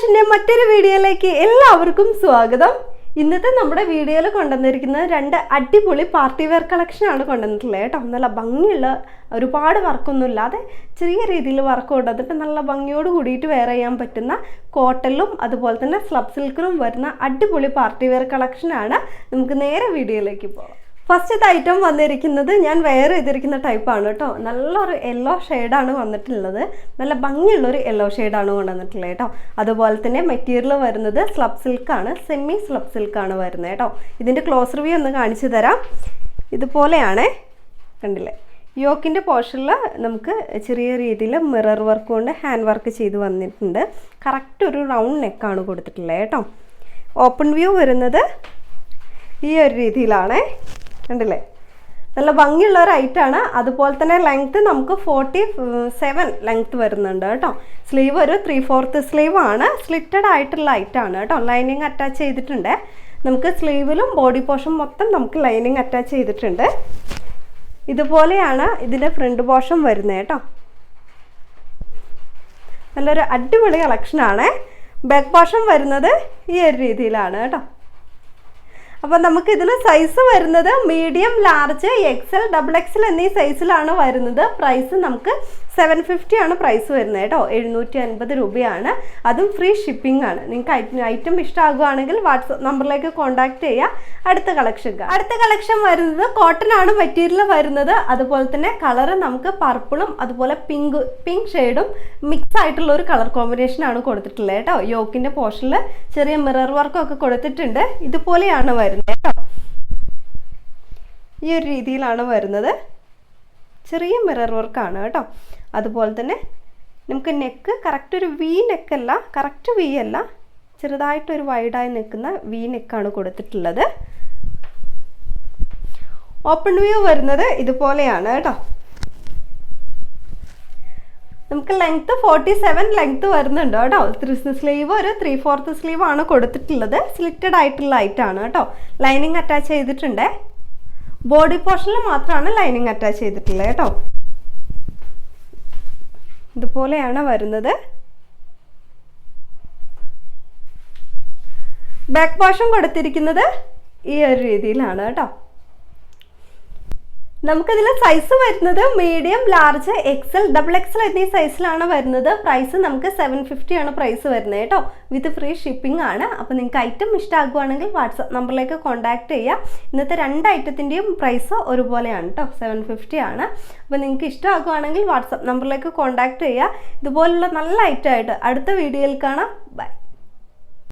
ഫാഷന്റെ മറ്റൊരു വീഡിയോയിലേക്ക് എല്ലാവർക്കും സ്വാഗതം. ഇന്നത്തെ നമ്മുടെ വീഡിയോയിൽ കൊണ്ടുവന്നിരിക്കുന്നത് രണ്ട് അടിപൊളി പാർട്ടി വെയർ കളക്ഷനാണ് കൊണ്ടുവന്നിട്ടുള്ളത് കേട്ടോ. നല്ല ഭംഗിയുള്ള ഒരുപാട് വർക്കൊന്നും ഇല്ലാതെ ചെറിയ രീതിയിൽ വർക്ക് കൊണ്ടുവന്നിട്ട് നല്ല ഭംഗിയോട് കൂടിയിട്ട് വെയർ ചെയ്യാൻ പറ്റുന്ന കോട്ടലും അതുപോലെ തന്നെ സ്ലബ് സിൽക്കിലും വരുന്ന അടിപൊളി പാർട്ടി വെയർ കളക്ഷനാണ് നമുക്ക് നേരെ വീഡിയോയിലേക്ക് പോകാം. ഫസ്റ്റത്തെ ഐറ്റം വന്നിരിക്കുന്നത് ഞാൻ വെയർ ചെയ്തിരിക്കുന്ന ടൈപ്പാണ് കേട്ടോ. നല്ലൊരു യെല്ലോ ഷെയ്ഡാണ് വന്നിട്ടുള്ളത്. നല്ല ഭംഗിയുള്ളൊരു യെല്ലോ ഷെയ്ഡാണ് കൊണ്ടുവന്നിട്ടുള്ളത് കേട്ടോ. അതുപോലെ തന്നെ മെറ്റീരിയൽ വരുന്നത് സ്ലബ് സിൽക്കാണ് സെമി സ്ലബ് സിൽക്കാണ് വരുന്നത് കേട്ടോ. ഇതിന്റെ ക്ലോസ് റിവ്യൂ ഒന്ന് കാണിച്ചു തരാം. ഇതുപോലെയാണ്. കണ്ടില്ലേ? യോക്കിന്റെ പോർഷനിൽ നമുക്ക് ചെറിയ രീതിയിൽ മിറർ വർക്ക് കൊണ്ട് ഹാൻഡ് വർക്ക് ചെയ്ത് വന്നിട്ടുണ്ട്. കറക്റ്റ് ഒരു റൗണ്ട് നെക്കാണ് കൊടുത്തിട്ടുള്ളത് കേട്ടോ. ഓപ്പൺ വ്യൂ വരുന്നത് ഈ ഒരു രീതിയിലാണ്. കണ്ടില്ലേ? നല്ല ഭംഗിയുള്ള ഒരു ഐറ്റാണ് അതുപോലെ തന്നെ ലെങ്ത്ത് നമുക്ക് ഫോർട്ടി സെവൻ ലെങ്ത്ത് വരുന്നുണ്ട് കേട്ടോ. സ്ലീവ് ഒരു ത്രീ ഫോർത്ത് സ്ലീവ് ആണ്. സ്ലിറ്റഡ് ആയിട്ടുള്ള ഐറ്റാണ് കേട്ടോ. ലൈനിങ് അറ്റാച്ച് ചെയ്തിട്ടുണ്ട്. നമുക്ക് സ്ലീവിലും ബോഡി പോർഷൻ മൊത്തം നമുക്ക് ലൈനിങ് അറ്റാച്ച് ചെയ്തിട്ടുണ്ട്. ഇതുപോലെയാണ് ഇതിന്റെ ഫ്രണ്ട് പോർഷൻ വരുന്നത് കേട്ടോ. നല്ലൊരു അടിപൊളി കളക്ഷനാണ് ബാക്ക് പോർഷൻ വരുന്നത് ഈ ഒരു രീതിയിലാണ് കേട്ടോ. അപ്പോൾ നമുക്ക് ഇതിൽ സൈസ് വരുന്നത് medium large XL double XL എന്നീ സൈസിലാണ് വരുന്നത്. പ്രൈസ് നമുക്ക് സെവൻ ഫിഫ്റ്റി ആണ് പ്രൈസ് വരുന്നത് കേട്ടോ. എഴുന്നൂറ്റി അൻപത് രൂപയാണ്. അതും ഫ്രീ ഷിപ്പിംഗ് ആണ്. നിങ്ങൾക്ക് ഐറ്റം ഇഷ്ടമാകുകയാണെങ്കിൽ വാട്സപ്പ് നമ്പറിലേക്ക് കോൺടാക്ട് ചെയ്യുക അടുത്ത കളക്ഷൻ അടുത്ത കളക്ഷൻ വരുന്നത് കോട്ടൺ ആണ് മെറ്റീരിയൽ വരുന്നത്. അതുപോലെ തന്നെ കളറ് നമുക്ക് പർപ്പിളും അതുപോലെ പിങ്ക് പിങ്ക് ഷെയ്ഡും മിക്സ് ആയിട്ടുള്ള ഒരു കളർ കോമ്പിനേഷൻ ആണ് കൊടുത്തിട്ടുള്ളത് കേട്ടോ. യോക്കിന്റെ പോർഷനിൽ ചെറിയ മിറർ വർക്കും ഒക്കെ കൊടുത്തിട്ടുണ്ട്. ഇതുപോലെയാണ് വരുന്നത്. കേട്ടോ. ഈ ഒരു രീതിയിലാണ് വരുന്നത്. ചെറിയ മിറർ വർക്കാണ് കേട്ടോ. അതുപോലെ തന്നെ നമുക്ക് നെക്ക് കറക്റ്റ് ഒരു വി നെക്കല്ല കറക്റ്റ് വി അല്ല ചെറുതായിട്ടൊരു വൈഡായി നിൽക്കുന്ന വി നെക്കാണ് കൊടുത്തിട്ടുള്ളത്. ഓപ്പൺ വ്യൂ വരുന്നത് ഇതുപോലെയാണ് കേട്ടോ. നമുക്ക് ലെങ്ത്ത് ഫോർട്ടി സെവൻ ലെങ്ത്ത് വരുന്നുണ്ട് കേട്ടോ. സ്ലീവ് ഒരു ത്രീ ഫോർത്ത് സ്ലീവ് ആണ് കൊടുത്തിട്ടുള്ളത്. സ്ലിറ്റഡ് ആയിട്ടുള്ള ലൈറ്റാണ് കേട്ടോ. ലൈനിങ് അറ്റാച്ച് ചെയ്തിട്ടുണ്ട്. ബോഡി പോർഷനിൽ മാത്രമാണ് ലൈനിങ് അറ്റാച്ച് ചെയ്തിട്ടുള്ളത് കേട്ടോ. ഇതുപോലെയാണ് വരുന്നത്. ബാക്ക് പോർഷൻ കൊടുത്തിരിക്കുന്നത് ഈ ഒരു രീതിയിലാണ് കേട്ടോ. നമുക്കിതിൽ സൈസ് വരുന്നത് medium large XL double XL എന്നീ സൈസിലാണ് വരുന്നത്. പ്രൈസ് നമുക്ക് സെവൻ ഫിഫ്റ്റി ആണ് പ്രൈസ് വരുന്നത് കേട്ടോ. വിത്ത് ഫ്രീ ഷിപ്പിംഗ് ആണ്. അപ്പോൾ നിങ്ങൾക്ക് ഐറ്റം ഇഷ്ടമാകുവാണെങ്കിൽ വാട്സപ്പ് നമ്പറിലേക്ക് കോൺടാക്ട് ചെയ്യുക ഇന്നത്തെ രണ്ട് ഐറ്റത്തിന്റെയും പ്രൈസ് ഒരുപോലെയാണ് കേട്ടോ. സെവൻ ഫിഫ്റ്റി ആണ്. അപ്പോൾ നിങ്ങൾക്ക് ഇഷ്ടമാകുവാണെങ്കിൽ വാട്സപ്പ് നമ്പറിലേക്ക് കോൺടാക്ട് ചെയ്യുക ഇതുപോലുള്ള നല്ല ഐറ്റമായിട്ട് അടുത്ത വീഡിയോയിൽ കാണാം. ബൈ